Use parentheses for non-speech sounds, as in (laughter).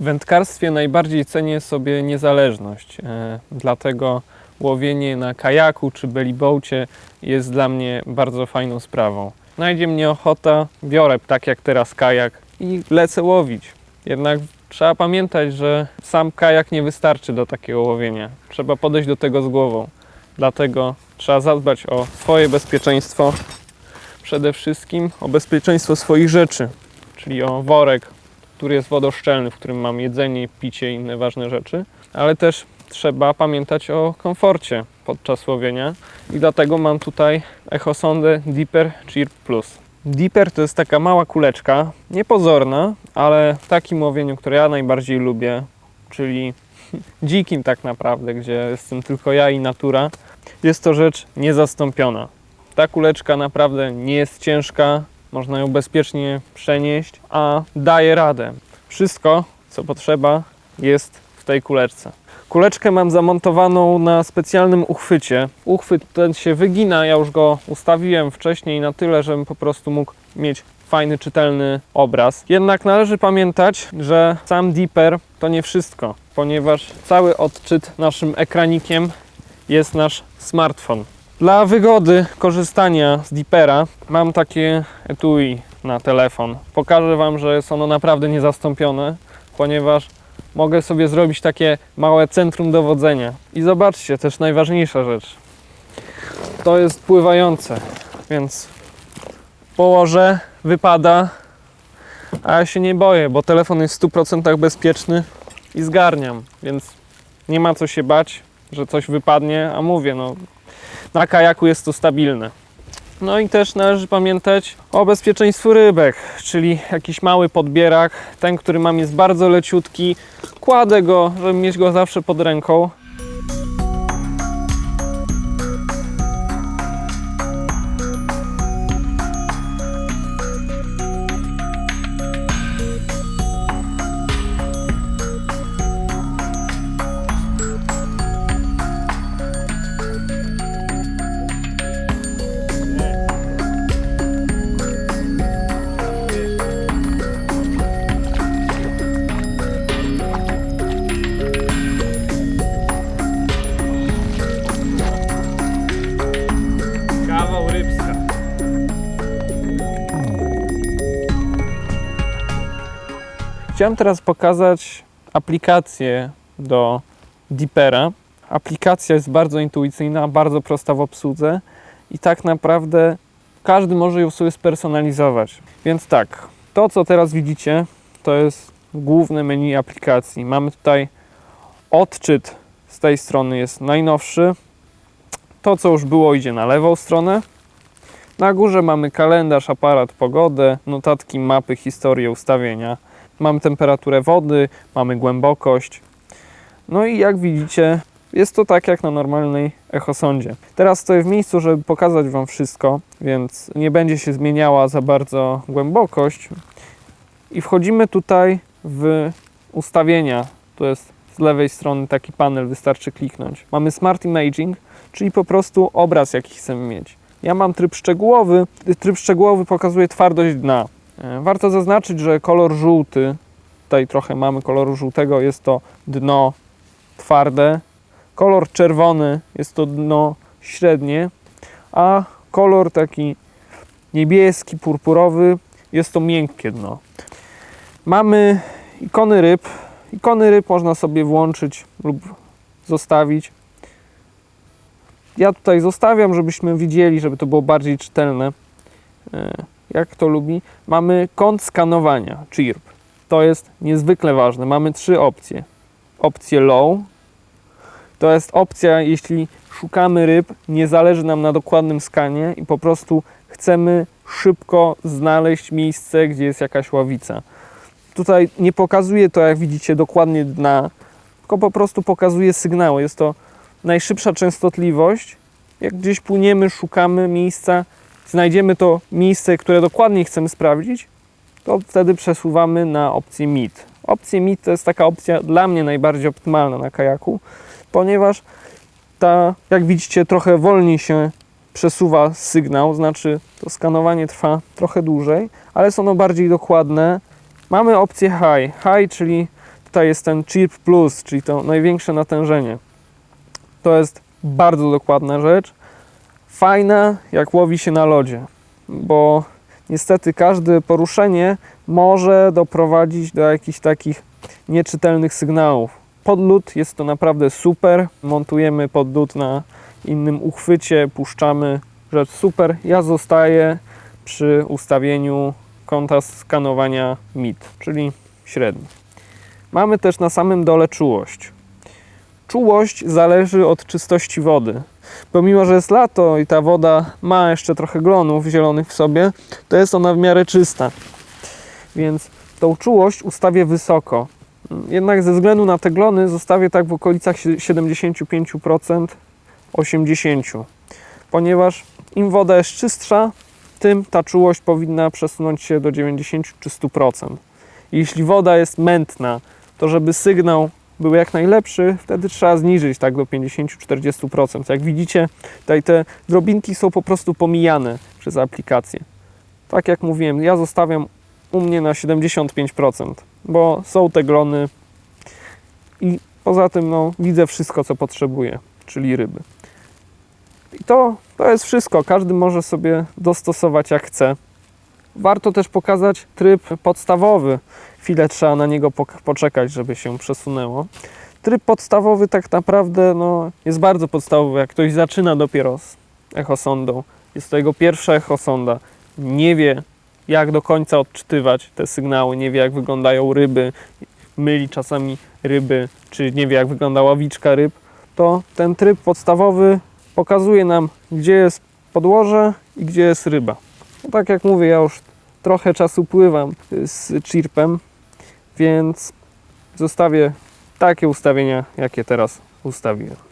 W wędkarstwie najbardziej cenię sobie niezależność, e, dlatego łowienie na kajaku czy bellyboacie jest dla mnie bardzo fajną sprawą. Najdzie mnie ochota, biorę tak jak teraz kajak i lecę łowić. Jednak trzeba pamiętać, że sam kajak nie wystarczy do takiego łowienia. Trzeba podejść do tego z głową. Dlatego trzeba zadbać o swoje bezpieczeństwo, przede wszystkim o bezpieczeństwo swoich rzeczy, czyli o worek, który jest wodoszczelny, w którym mam jedzenie, picie i inne ważne rzeczy, ale też trzeba pamiętać o komforcie podczas łowienia i dlatego mam tutaj echosondę Deeper Chirp Plus. Deeper to jest taka mała kuleczka, niepozorna, ale w takim łowieniu, które ja najbardziej lubię, czyli (laughs) dzikim tak naprawdę, gdzie jestem tylko ja i natura, jest to rzecz niezastąpiona. Ta kuleczka naprawdę nie jest ciężka, można ją bezpiecznie przenieść, a daje radę. Wszystko, co potrzeba, jest w tej kuleczce. Kuleczkę mam zamontowaną na specjalnym uchwycie. Uchwyt ten się wygina, ja już go ustawiłem wcześniej na tyle, żebym po prostu mógł mieć fajny, czytelny obraz. Jednak należy pamiętać, że sam Deeper to nie wszystko, ponieważ cały odczyt naszym ekranikiem jest nasz smartfon. Dla wygody korzystania z Deepera mam takie etui na telefon. Pokażę Wam, że jest ono naprawdę niezastąpione, ponieważ mogę sobie zrobić takie małe centrum dowodzenia. I zobaczcie, też najważniejsza rzecz. To jest pływające, więc położę, wypada, a ja się nie boję, bo telefon jest w 100% bezpieczny i zgarniam, więc nie ma co się bać, że coś wypadnie, a mówię, no na kajaku jest to stabilne. No i też należy pamiętać o bezpieczeństwu rybek, czyli jakiś mały podbierak. Ten, który mam jest bardzo leciutki. Kładę go, żeby mieć go zawsze pod ręką. Chciałem teraz pokazać aplikację do Deepera. Aplikacja jest bardzo intuicyjna, bardzo prosta w obsłudze i tak naprawdę każdy może ją sobie spersonalizować. Więc tak, to co teraz widzicie, to jest główne menu aplikacji. Mamy tutaj odczyt z tej strony jest najnowszy. To, co już było, idzie na lewą stronę. Na górze mamy kalendarz, aparat, pogodę, notatki, mapy, historię, ustawienia. Mamy temperaturę wody, mamy głębokość. No i jak widzicie, jest to tak jak na normalnej echosondzie. Teraz stoję w miejscu, żeby pokazać Wam wszystko, więc nie będzie się zmieniała za bardzo głębokość. I wchodzimy tutaj w ustawienia. To jest z lewej strony taki panel, wystarczy kliknąć. Mamy Smart Imaging, czyli po prostu obraz, jaki chcemy mieć. Ja mam tryb szczegółowy. Tryb szczegółowy pokazuje twardość dna. E, Warto zaznaczyć, że kolor żółty, tutaj trochę mamy koloru żółtego, jest to dno twarde. Kolor czerwony jest to dno średnie, a kolor taki niebieski, purpurowy jest to miękkie dno. Mamy ikony ryb. Ikony ryb można sobie włączyć lub zostawić. Ja tutaj zostawiam, żebyśmy widzieli, żeby to było bardziej czytelne. Jak kto lubi. Mamy kąt skanowania, chirp. To jest niezwykle ważne. Mamy trzy opcje. Opcję low. To jest opcja, jeśli szukamy ryb, nie zależy nam na dokładnym skanie i po prostu chcemy szybko znaleźć miejsce, gdzie jest jakaś ławica. Tutaj nie pokazuje to, jak widzicie, dokładnie dna, tylko po prostu pokazuje sygnały. Jest to najszybsza częstotliwość. Jak gdzieś płyniemy, szukamy miejsca, znajdziemy to miejsce, które dokładnie chcemy sprawdzić, to wtedy przesuwamy na opcję MID. Opcja MID to jest taka opcja dla mnie najbardziej optymalna na kajaku, ponieważ ta, jak widzicie, trochę wolniej się przesuwa sygnał, znaczy to skanowanie trwa trochę dłużej, ale jest ono bardziej dokładne. Mamy opcję high. High, czyli tutaj jest ten Chirp Plus, czyli to największe natężenie. To jest bardzo dokładna rzecz. Fajna, jak łowi się na lodzie, bo niestety każde poruszenie może doprowadzić do jakichś takich nieczytelnych sygnałów. Podlód jest to naprawdę super. Montujemy podlód na innym uchwycie, puszczamy rzecz super. Ja zostaję przy ustawieniu kąta skanowania MID, czyli średni. Mamy też na samym dole czułość. Czułość zależy od czystości wody. Pomimo, że jest lato i ta woda ma jeszcze trochę glonów zielonych w sobie, to jest ona w miarę czysta. Więc tą czułość ustawię wysoko. Jednak ze względu na te glony zostawię tak w okolicach 75%, 80%. Ponieważ im woda jest czystsza, tym ta czułość powinna przesunąć się do 90 czy 100%. Jeśli woda jest mętna, to żeby sygnał był jak najlepszy, wtedy trzeba zniżyć tak do 50-40%. Jak widzicie, tutaj te drobinki są po prostu pomijane przez aplikację. Tak jak mówiłem, ja zostawiam u mnie na 75%, bo są te glony i poza tym no, widzę wszystko, co potrzebuję, czyli ryby. I to, to jest wszystko. Każdy może sobie dostosować jak chce. Warto też pokazać tryb podstawowy. Chwilę trzeba na niego poczekać, żeby się przesunęło. Tryb podstawowy tak naprawdę no, jest bardzo podstawowy. Jak ktoś zaczyna dopiero z echosondą, jest to jego pierwsza echosonda, nie wie jak do końca odczytywać te sygnały, nie wie jak wyglądają ryby, myli czasami ryby, czy nie wie jak wygląda ławiczka ryb, to ten tryb podstawowy pokazuje nam, gdzie jest podłoże i gdzie jest ryba. No tak jak mówię, ja już trochę czasu pływam z chirpem, więc zostawię takie ustawienia, jakie teraz ustawiłem.